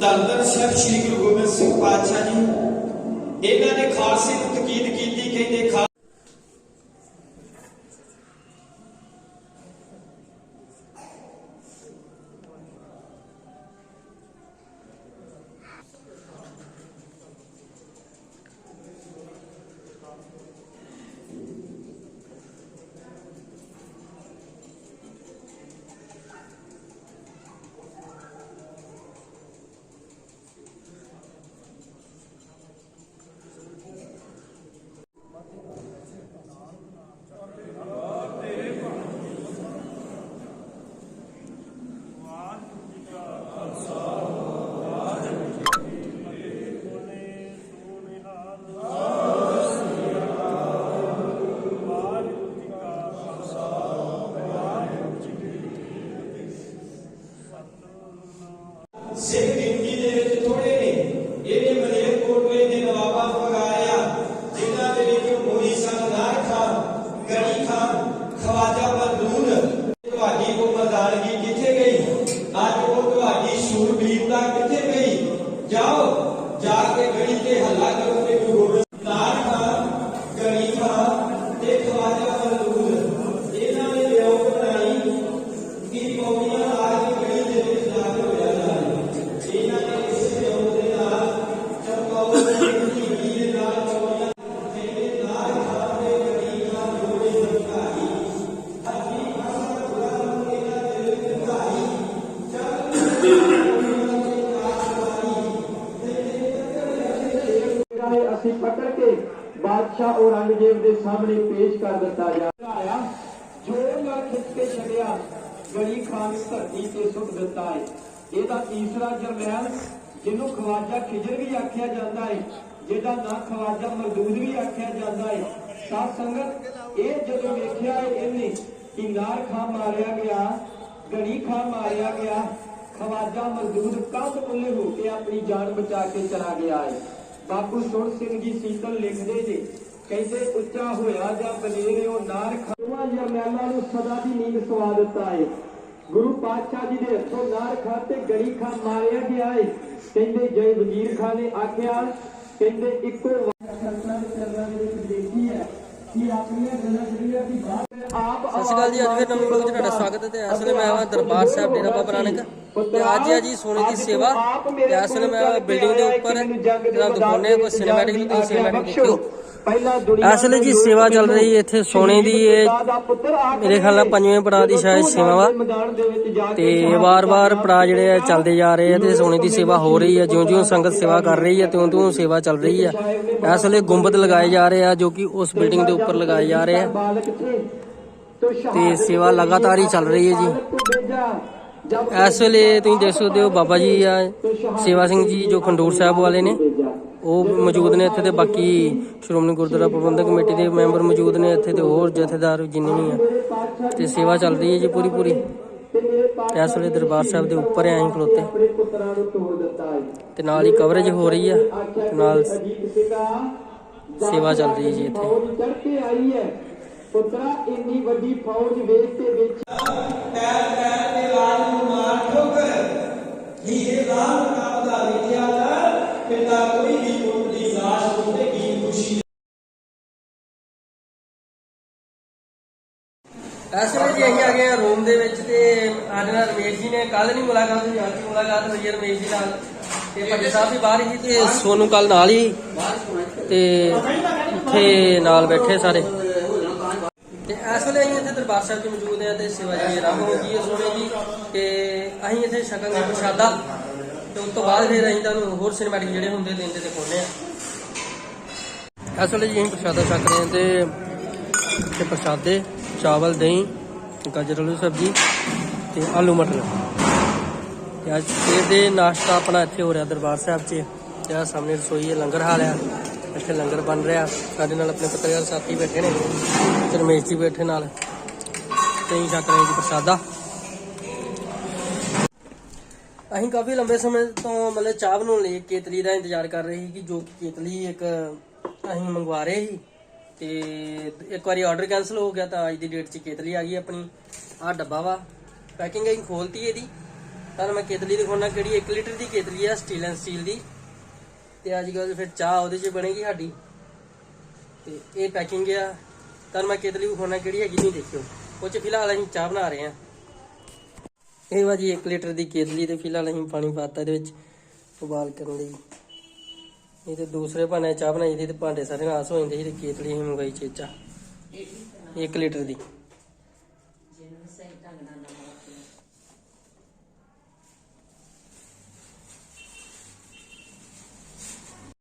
ਧੰਨ ਸਾਹਿਬ ਸ੍ਰੀ ਗੁਰੂ ਗੋਬਿੰਦ ਸਿੰਘ ਪਾਤਸ਼ਾਹ ਜੀ, ਇਹਨਾਂ ਨੇ ਖਾਲਸੇ ਨੂੰ ਤਕੀਦ ਕੀਤੀ, ਕਹਿੰਦੇ ਸ਼ੂਰਬੀਰਤਾ ਕਿੱਥੇ ਪਈ ਜਾਓ ਜਾ ਕੇ ਗੜੀ ਤੇ ਹੱਲਾ ਕਰੋ ਤੇ ਗੁਰੂ ਜਿਹੜਾ ਪਕੜ ਕੇ ਬਾਦਸ਼ਾਹ ਔਰੰਗਜ਼ੇਬ ਦੇ ਸਾਹਮਣੇ ਪੇਸ਼ ਕਰ ਦਿੱਤਾ ਜਾ ਜੋ ਨਾਲ ਖਿੱਚ ਕੇ ਛੜਿਆ ਗਲੀ ਖਾਨ ਧਰਤੀ ਤੇ ਸੁੱਟ ਦਿੱਤਾ ਹੈ ਇਹਦਾ ਤੀਸਰਾ ਜਰਨੈਲ ਜਿਹਨੂੰ ਖਵਾਜਾ ਖਿਜਰ ਵੀ ਆਖਿਆ ਜਾਂਦਾ ਹੈ ਜਿਹਦਾ ਨਾਂ ਖਵਾਜਾ ਮਰਦੂਦ ਵੀ ਆਖਿਆ ਜਾਂਦਾ ਹੈ ਸਾਧ ਸੰਗਤ ਇਹ ਜਦੋਂ ਵੇਖਿਆ ਹੈ ਇਹਨੇ ਕਿ ਨਾਰ ਖਾਨ ਮਾਰਿਆ ਗਿਆ ਗਣੀ ਖਾਨ ਮਾਰਿਆ ਗਿਆ, ਖਵਾਜਾ ਮਰਦੂਦ ਕੰਧ ਉੱਲੇ ਹੋ ਕੇ ਆਪਣੀ ਜਾਨ ਬਚਾ ਕੇ ਚਲਾ ਗਿਆ ਹੈ ਬਾਪੂ ਸੁਣ ਸਿੰਘ ਜੀ ਸੀਤਲ ਲਿਖਦੇ ਨੇ ਕਹਿੰਦੇ ਉੱਚਾ ਹੋਇਆ ਜਾਂ ਬਨੇਰੇ ਉਹ ਨਾਰ ਖਾਵਾ ਜਰਨੈਲਾਂ ਨੂੰ ਸਦਾ ਦੀ ਨੀਂਦ ਸਵਾ ਦਿੱਤਾ ਹੈ ਗੁਰੂ ਪਾਤਸ਼ਾਹ ਜੀ ਦੇ ਹੱਥੋਂ ਨਾਰ ਖਾ ਤੇ ਗੜੀ ਖਾ ਮਾਰਿਆ ਗਿਆ ਹੈ ਕਹਿੰਦੇ ਜੈ ਵਜ਼ੀਰ ਖਾਨ ਨੇ ਆਖਿਆ ਕਹਿੰਦੇ ਇੱਕੋ ਵਾਰ ਸੰਤਾਂ ਦੇ ਚਰਨਾਂ ਦੇ ਵਿੱਚ ਦੇਖੀ ਹੈ ਕਿ ਆਪਣੀਆਂ ਗੱਲਾਂ ਜਿਹੜੀਆਂ ਦੀ ਬਾਤ ਸਤਿ ਸ਼੍ਰੀ ਅਕਾਲ ਜੀ, ਅੱਜ ਫਿਰ ਨਵੇਂ ਵਲੋਗ 'ਚ ਤੁਹਾਡਾ ਸਵਾਗਤ ਹੈ ਤੇ ਇਸ ਵੇਲੇ ਮੈਂ ਆਇਆ ਦਰਬਾਰ ਸਾਹਿਬ ਡੇਰਾ ਬਾਬਾ ਨਾਨਕ ਤੇ ਅੱਜ ਹੈ ਜੀ ਸੋਨੇ ਦੀ ਸੇਵਾ ਤੇ ਇਸ ਵੇਲੇ ਮੈਂ ਬਿਲਡਿੰਗ ਦੇ ਉੱਪਰ ਜਿਹੜਾ ਦਿਖਾਉਣੇ ਕੋਈ ਸਿਨੇਮੈਟਿਕ ਤੁਸੀਂ ਸਿਨੇਮੈਟਿਕ ਦੇਖਿਓ। ਪਹਿਲਾਂ ਜੀ ਸੇਵਾ ਚੱਲ ਰਹੀ ਹੈ ਇੱਥੇ ਸੋਨੇ ਦੀ, ਇਹ ਮੇਰੇ ਖਿਆਲ ਨਾਲ ਪੰਜਵੇਂ ਪੜਾਅ ਦੀ ਸ਼ਾਇਦ ਸੇਵਾ ਵਾ। ਤੇ ਵਾਰ-ਵਾਰ ਪੜਾਅ ਜਿਹੜੇ ਆ, ਚੱਲਦੇ ਜਾ ਰਹੇ ਆ ਤੇ ਸੋਨੇ ਦੀ ਸੇਵਾ ਹੋ ਰਹੀ ਹੈ ਜਿਉਂ-ਜਿਉਂ ਸੰਗਤ ਸੇਵਾ ਕਰ ਰਹੀ ਹੈ ਤਿਉਂ-ਤਿਉਂ ਸੇਵਾ ਚੱਲ ਰਹੀ ਹੈ ਇਸ ਵੇਲੇ ਗੁੰਬਦ ਲਗਾਏ ਜਾ ਰਹੇ ਆ, ਜੋ ਕਿ ਉਸ ਬਿਲਡਿੰਗ ਦੇ ਉੱਪਰ ਲਗਾਏ ਜਾ ਰਹੇ ਆ। ਤੇ ਸੇਵਾ ਲਗਾਤਾਰ ਹੀ ਚੱਲ ਰਹੀ ਹੈ ਜੀ। ਤੂੰ ਇਸ ਵੇਲੇ ਤੁਸੀਂ ਦੇਖ ਸਕਦੇ ਹੋ ਬਾਬਾ ਜੀ ਆ, ਸੇਵਾ ਸਿੰਘ ਜੀ ਜੋ ਖੰਡੂਰ ਸਾਹਿਬ ਵਾਲੇ ਨੇ, ਉਹ ਮੌਜੂਦ ਨੇ ਇੱਥੇ ਤੇ ਬਾਕੀ ਸ਼੍ਰੋਮਣੀ ਗੁਰਦੁਆਰਾ ਪ੍ਰਬੰਧਕ ਕਮੇਟੀ ਦੇ ਮੈਂਬਰ ਮੌਜੂਦ ਨੇ ਇੱਥੇ ਤੇ ਹੋਰ ਜਥੇਦਾਰ ਜਿੰਨੇ ਵੀ ਆ, ਤੇ ਸੇਵਾ ਚੱਲ ਰਹੀ ਹੈ ਜੀ ਪੂਰੀ ਪੂਰੀ। ਇਸ ਵੇਲੇ ਦਰਬਾਰ ਸਾਹਿਬ ਦੇ ਉੱਪਰ ਆ ਹੀ ਖਲੋਤੇ। ਆਪਣੇ ਤੇ ਨਾਲ ਹੀ ਕਵਰੇਜ ਹੋ ਰਹੀ ਆ ਨਾਲ ਸੇਵਾ ਚੱਲ ਰਹੀ ਹੈ ਜੀ ਇੱਥੇ। ਪੁੱਤਰਾ ਇੰਨੀ ਵੱਡੀ ਫੌਜ ਵੇਖ ਤੇ ਵਿੱਚ ਪੈਰ ਪੈਰ ਤੇ ਲਾਲ ਨੂੰ ਮਾਰ ਠੋਕਰ ਹੀਰੇ ਲਾਲ ਨਾਮ ਦਾ ਲਿਖਿਆ ਕਰ ਪਿਤਾ ਕੋਈ ਵੀ ਪੁੱਤ ਦੀ ਲਾਸ਼ ਉੱਤੇ ਕੀ ਖੁਸ਼ੀ ਇਸ ਵੇਲੇ ਜੀ ਅਸੀਂ ਆ ਗਏ ਰੂਮ ਦੇ ਵਿੱਚ ਤੇ ਅੱਜ ਨਾਲ ਰਮੇਸ਼ ਜੀ ਨੇ ਕੱਲ ਨਹੀਂ ਮੁਲਾਕਾਤ ਹੋਈ ਅੱਜ ਮੁਲਾਕਾਤ ਹੋਈ ਹੈ ਰਮੇਸ਼ ਜੀ ਨਾਲ। ਤੇ ਭੱਟੀ ਸਾਹਿਬ ਵੀ ਬਾਹਰ ਹੀ ਤੇ ਸੋਨੂੰ ਕੱਲ ਨਾਲ ਹੀ ਤੇ ਇੱਥੇ ਨਾਲ ਬੈਠੇ ਸਾਰੇ। ਤੇ ਇਸ ਵੇਲੇ ਅਸੀਂ ਇੱਥੇ ਦਰਬਾਰ ਸਾਹਿਬ 'ਚ ਮੌਜੂਦ ਹਾਂ ਤੇ ਸੇਵਾ ਜੀ ਆਰੰਭ ਹੋ ਗਈ ਹੈ ਸੋਨੇ ਜੀ ਤੇ ਅਸੀਂ ਇੱਥੇ ਛਕਾਂਗੇ ਪ੍ਰਸ਼ਾਦਾ ਤੇ ਉਸ ਤੋਂ ਬਾਅਦ ਫਿਰ ਅਸੀਂ ਤੁਹਾਨੂੰ ਹੋਰ ਸਿਨੇਮੈਟਿਕ ਜਿਹੜੇ ਹੁੰਦੇ ਦਿੰਦੇ ਤੇ ਪਾਉਂਦੇ ਆ ਇਸ ਵੇਲੇ ਜੀ ਅਸੀਂ ਪ੍ਰਸ਼ਾਦਾ ਛਕ ਰਹੇ ਹਾਂ ਤੇ ਤੇ ਪ੍ਰਸ਼ਾਦੇ, ਚਾਵਲ, ਦਹੀਂ, ਗਾਜਰ ਆਲੂ ਸਬਜੀ ਤੇ ਆਲੂ ਮਟਰ। ਤੇ ਅੱਜ ਸਵੇਰ ਦੇ ਨਾਸ਼ਤਾ ਆਪਣਾ ਇੱਥੇ ਹੋ ਰਿਹਾ ਦਰਬਾਰ ਸਾਹਿਬ 'ਚ। ਤੇ ਆਹ ਸਾਹਮਣੇ ਰਸੋਈ ਹੈ, ਲੰਗਰ ਹਾਲ ਆ ਇੱਥੇ ਲੰਗਰ ਬਣ ਰਿਹਾ। ਸਾਡੇ ਨਾਲ ਆਪਣੇ ਪੱਤਰਕਾਰ ਸਾਥੀ ਬੈਠੇ ਨੇ। ਤੇ ਰਮੇਸ਼ ਜੀ ਬੈਠੇ ਨਾਲ। ਤੇ ਅਸੀਂ ਛਕ ਰਹੇ ਜੀ ਪ੍ਰਸ਼ਾਦਾ। ਅਸੀਂ ਕਾਫੀ ਲੰਬੇ ਸਮੇਂ ਤੋਂ ਮਤਲਬ ਚਾਹ ਬਣਾਉਣ ਲਈ ਕੇਤਲੀ ਦਾ ਇੰਤਜ਼ਾਰ ਕਰ ਰਹੇ ਸੀ ਕਿ ਜੋ ਕਿ ਕੇਤਲੀ ਇੱਕ ਅਸੀਂ ਮੰਗਵਾ ਰਹੇ ਸੀ। ਤੇ ਇੱਕ ਵਾਰੀ ਆਰਡਰ ਕੈਨਸਲ ਹੋ ਗਿਆ ਤਾਂ ਅੱਜ ਦੀ ਡੇਟ 'ਚ ਕੇਤਲੀ ਆ ਗਈ ਆਪਣੀ। ਆਹ ਡੱਬਾ ਵਾ। ਪੈਕਿੰਗ ਅਸੀਂ ਖੋਲਤੀ ਇਹਦੀ। ਤੁਹਾਨੂੰ ਮੈਂ ਕੇਤਲੀ ਦਿਖਾਉਣਾ ਕਿਹੜੀ 1 ਲੀਟਰ ਦੀ ਕੇਤਲੀ ਆ, ਸਟੀਲ ਐਂਡ ਸਟੀਲ ਦੀ। ਤੇ ਅੱਜ ਕੱਲ ਫਿਰ ਚਾਹ ਉਹਦੇ 'ਚ ਬਣੇਗੀ ਸਾਡੀ। ਤੇ ਇਹ ਪੈਕਿੰਗ ਆ। ਤੁਹਾਨੂੰ ਮੈਂ ਕੇਤਲੀ ਵਿਖਾਉਣਾ ਕਿਹੜੀ ਹੈਗੀ ਨਹੀਂ ਦੇਖਿਓ। ਉਹ 'ਚ ਫਿਲਹਾਲ ਅਸੀਂ ਚਾਹ ਬਣਾ ਰਹੇ ਹਾਂ। ਇਹ ਵਾ ਜੀ 1 ਲੀਟਰ ਦੀ ਕੇਤਲੀ ਤੇ ਫਿਲਹਾਲ ਅਸੀਂ ਪਾਣੀ ਪਾਤਾ ਇਹਦੇ ਵਿੱਚ ਉਬਾਲ ਕਰਨ ਲਈ। ਇਹ ਤੇ ਦੂਸਰੇ ਭਾਂਡੇ 'ਚ ਚਾਹ ਬਣਾਈ ਦੀ ਤੇ ਭਾਂਡੇ ਸਾਰੇ ਨਾਸ ਹੋ ਜਾਂਦੇ ਸੀ ਤੇ ਕੇਤਲੀ ਅਸੀਂ ਮੰਗਾਈ ਚੇਚਾ 1 ਲੀਟਰ ਦੀ।